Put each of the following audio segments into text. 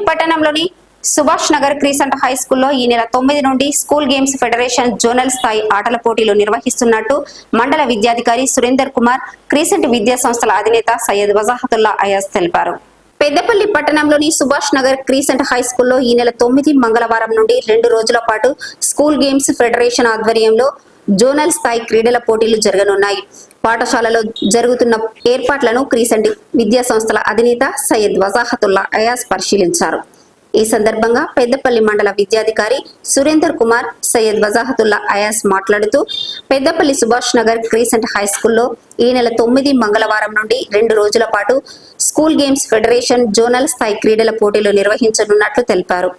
పెద్దపల్లి పట్టణంలోని Subhash Nagar crescent high స్కూల్లో ఈ నెల తొమ్మిది నుండి స్కూల్ గేమ్స్ ఫెడరేషన్ జోనల్ స్థాయి ఆటల పోటీలు నిర్వహిస్తున్నట్టు మండల విద్యాధికారి సురేందర్ కుమార్ క్రీసెంట్ విద్యా సంస్థల అధినేత సయ్యద్ వజాహతుల్లా అయాజ్ తెలిపారు. పెద్దపల్లి పట్టణంలోని సుభాష్ నగర్ క్రీసెంట్ హై స్కూల్లో ఈ నెల తొమ్మిది మంగళవారం నుండి రెండు రోజుల పాటు స్కూల్ గేమ్స్ ఫెడరేషన్ ఆధ్వర్యంలో జోనల్ స్థాయి క్రీడల పోటీలు జరగనున్నాయి. పాఠశాలలో జరుగుతున్న ఏర్పాట్లను క్రీసెంట్ విద్యా సంస్థల అధినేత సయ్యద్ వజాహతుల్లా అయాజ్ పరిశీలించారు. ఈ సందర్భంగా పెద్దపల్లి మండల విద్యాధికారి సురేందర్ కుమార్ సయ్యద్ వజాహతుల్లా అయాస్ మాట్లాడుతూ పెద్దపల్లి సుభాష్ నగర్ క్రీసెంట్ హై స్కూల్లో ఈ నెల తొమ్మిది మంగళవారం నుండి రెండు రోజుల పాటు స్కూల్ గేమ్స్ ఫెడరేషన్ జోనల్ స్థాయి క్రీడల పోటీలు నిర్వహించనున్నట్లు తెలిపారు.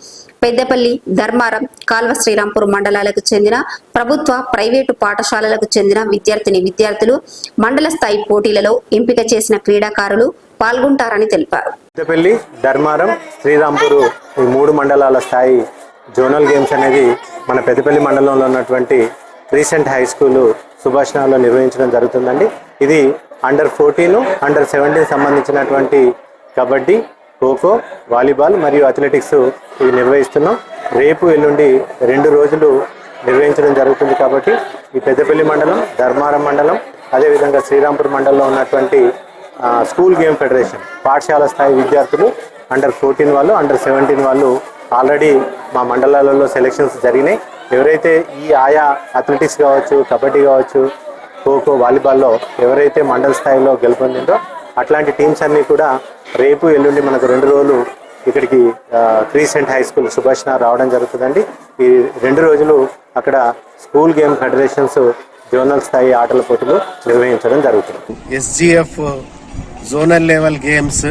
పెద్దపల్లి ధర్మారం కాల్వ శ్రీరాంపూర్ మండలాలకు చెందిన ప్రభుత్వ ప్రైవేటు పాఠశాలలకు చెందిన విద్యార్థిని విద్యార్థులు మండల స్థాయి పోటీలలో ఎంపిక చేసిన క్రీడాకారులు పాల్గొంటారని తెలిపారు. పెద్దపల్లి ధర్మారం శ్రీరాంపూర్ ఈ మూడు మండలాల స్థాయి జోనల్ గేమ్స్ అనేది మన పెద్దపల్లి మండలంలో ఉన్నటువంటి రీసెంట్ హై స్కూల్ సుభాషణలో నిర్వహించడం జరుగుతుందండి. ఇది అండర్ ఫోర్టీన్ అండర్ సెవెంటీన్ సంబంధించినటువంటి కబడ్డీ ఖోఖో వాలీబాల్ మరియు అథ్లెటిక్స్ ఇవి నిర్వహిస్తున్నాం. రేపు ఎల్లుండి రెండు రోజులు నిర్వహించడం జరుగుతుంది కాబట్టి ఈ పెద్దపల్లి మండలం ధర్మారం మండలం అదేవిధంగా శ్రీరాంపూర్ మండలంలో ఉన్నటువంటి స్కూల్ గేమ్ ఫెడరేషన్. పాఠశాల స్థాయి విద్యార్థులు అండర్ ఫోర్టీన్ వాళ్ళు అండర్ సెవెంటీన్ వాళ్ళు ఆల్రెడీ మా మండలాలలో సెలెక్షన్స్ జరిగినాయి. ఎవరైతే ఈ ఆయా అథ్లెటిక్స్ కావచ్చు కబడ్డీ కావచ్చు ఖోఖో వాలీబాల్లో ఎవరైతే మండల స్థాయిలో గెలుపొందిందో అట్లాంటి టీమ్స్ అన్నీ కూడా రేపు ఎల్లుండి మనకు రెండు రోజులు ఇక్కడికి క్రీసెంట్ హై స్కూల్ సుభాష్ రావడం జరుగుతుందండి. ఈ రెండు రోజులు అక్కడ స్కూల్ గేమ్ ఫెడరేషన్స్ జోనల్ స్థాయి ఆటల పోటీలు నిర్వహించడం జరుగుతుంది. SGF zonal level games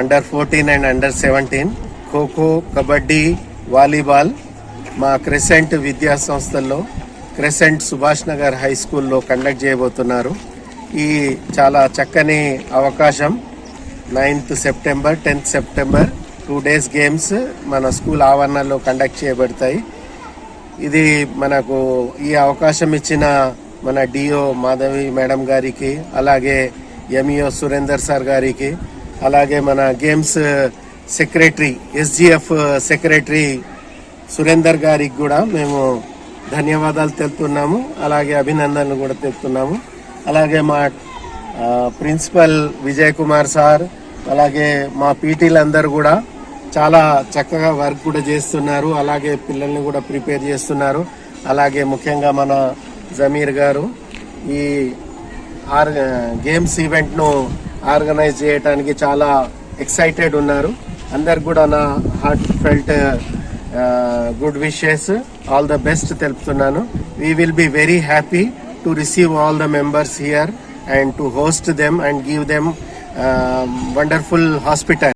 under fourteen and under seventeen kho kho kabaddi volleyball మా క్రెసెంట్ విద్యా సంస్థల్లో క్రెసెంట్ సుభాష్ నగర్ హై స్కూల్లో కండక్ట్ చేయబోతున్నారు. ఈ చాలా చక్కని అవకాశం. Ninth September tenth September two days games మన స్కూల్ ఆవరణలో కండక్ట్ చేయబడతాయి. ఇది మనకు ఈ అవకాశం ఇచ్చిన మన డిఓ మాధవి మేడం గారికి అలాగే ఎంఈఓ సురేందర్ సార్ గారికి అలాగే మన games secretary SGF secretary Surender గారికి కూడా మేము ధన్యవాదాలు తెలుపుతున్నాము. అలాగే అభినందనలు కూడా తెలుపుతున్నాము. అలాగే మా ప్రిన్సిపల్ విజయ్ కుమార్ సార్ అలాగే మా పీటీలందరూ కూడా చాలా చక్కగా వర్క్ కూడా చేస్తున్నారు. అలాగే పిల్లల్ని కూడా ప్రిపేర్ చేస్తున్నారు. అలాగే ముఖ్యంగా మన జమీర్ గారు ఈ ఆర్ గేమ్స్ ఈవెంట్ను ఆర్గనైజ్ చేయడానికి చాలా ఎక్సైటెడ్ ఉన్నారు. అందరికి కూడా నా heartfelt good wishes all the best తెలుపుతున్నాను. We will be very happy to receive all the members here and to host them and give them wonderful hospital